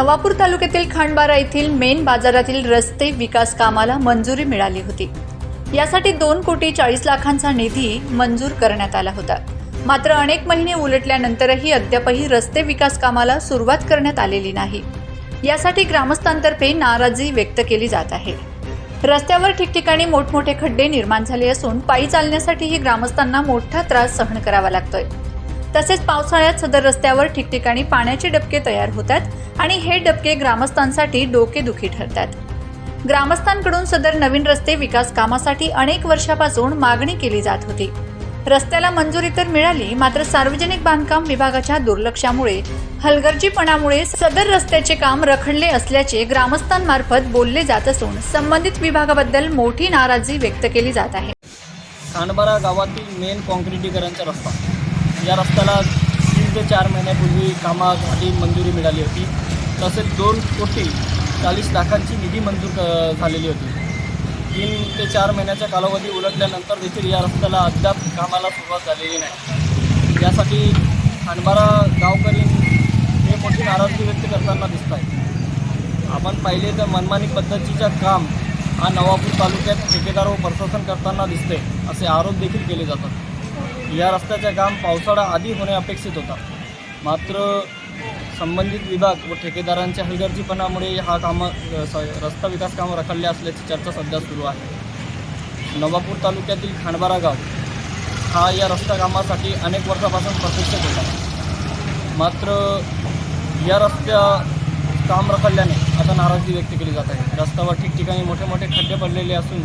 नवापूर तालुक्यातील खांडबारा येथील मेन बाजारातील रस्ते विकास कामाला मंजुरी मिळाली होती. यासाठी दोन कोटी चाळीस लाखांचा निधी मंजूर करण्यात आला होता. मात्र अनेक महिने उलटल्यानंतरही अद्यापही रस्ते विकास कामाला सुरुवात करण्यात आलेली नाही. यासाठी ग्रामस्थांतर्फे नाराजी व्यक्त केली जात आहे. रस्त्यावर ठिकठिकाणी मोठमोठे खड्डे निर्माण झाले असून पायी चालण्यासाठीही ग्रामस्थांना मोठा त्रास सहन करावा लागतोय. तसेच पावसाळ्यात सदर रस्त्यावर ठिकठिकाणी पाण्याचे डबके तयार होतात आणि हे डबके ग्रामस्थांसाठी डोकेदुखी ठरतात. ग्रामस्थांकडून सदर नवीन रस्ते विकास कामासाठी अनेक वर्षापासून मागणी केली जात होती. रस्त्याला मंजुरी तर मिळाली मात्र सार्वजनिक बांधकाम विभागाच्या दुर्लक्षामुळे हलगर्जीपणामुळे सदर रस्त्याचे काम रखडले असल्याचे ग्रामस्थांमार्फत बोलले जात असून संबंधित विभागाबद्दल मोठी नाराजी व्यक्त केली जात आहे. खानबारा गावातील मेन कॉन्क्रिटीकरणचा रस्ता. या रस्त्याला तीन ते चार महिन्यापूर्वी कामासाठी मंजुरी मिळाली होती. तसेच दोन कोटी चाळीस लाखांची निधी मंजूर झालेली होती. तीन ते चार महिन्याच्या कालावधी उलटल्यानंतर देखील या रस्त्याला अद्याप कामाला सुरुवात झालेली नाही. यासाठी खांडबारा गावकरी हे मोठी नाराजगी व्यक्त करताना दिसत आहे आपण पाहिले तर मनमानी पद्धतीचा काम हा नवापूर तालुक्यात ठेकेदार व प्रशासन करताना दिसते असे आरोप देखील केले जातात. या रस्त्याचे काम पावसाळा आधी होणे अपेक्षित होता. मात्र संबंधित विभाग व ठेकेदारांच्या हलगर्जीपणामुळे हा काम रस्ता विकास कामं रखडले असल्याची चर्चा सध्या सुरू आहे. नवापूर तालुक्यातील खांडबारा गाव हा या रस्ता कामासाठी अनेक वर्षापासून प्रतीक्षित होता. मात्र या रस्त्या काम रखडल्याने आता नाराजगी व्यक्त केली जात आहे. रस्त्यावर ठिकठिकाणी मोठे मोठे खड्डे पडलेले असून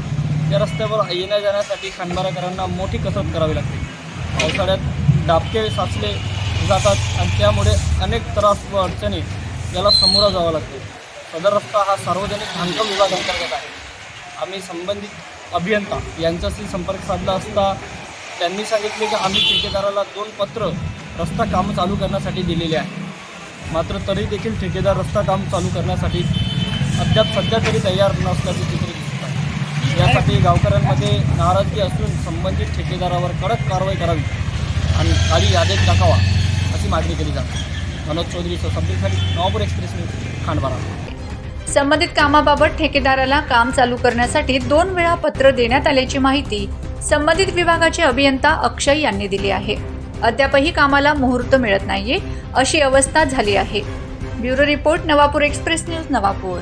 या रस्त्यावर येण्या जाण्यासाठी खांडबाराकरांना मोठी कसरत करावी लागते. पावसाळ्यात डाबके साचले जातात आणि त्यामुळे अनेक त्रास व अडचणी याला सामोरा जावं लागते. सदर रस्ता हा सार्वजनिक बांधकाम विभाग अंतर्गत आहे. आम्ही संबंधित अभियंता यांच्याशी संपर्क साधला असता त्यांनी सांगितले की आम्ही ठेकेदाराला दोन पत्र रस्ता काम चालू करण्यासाठी दिलेले आहे. मात्र तरी देखील ठेकेदार रस्ता काम चालू करण्यासाठी अद्याप सध्या तरी तयार नसल्याचे चित्र यासाठी गावकऱ्यांमध्ये नाराजगी असून संबंधित ठेकेदारावर कडक कारवाई करावी आणि खाली आदेश टाकावा अशी मागणी केली जाते. मनोज चौधरी सबसाठी नवापूर एक्सप्रेस न्यूज खांडबारा संबंधित कामाबाबत ठेकेदाराला काम चालू करण्यासाठी दोन वेळा पत्र देण्यात आल्याची माहिती संबंधित विभागाचे अभियंता अक्षय यांनी दिली आहे. अद्यापही कामाला मुहूर्त मिळत नाहीये अशी अवस्था झाली आहे. Bureau report Navapur express news Navapur.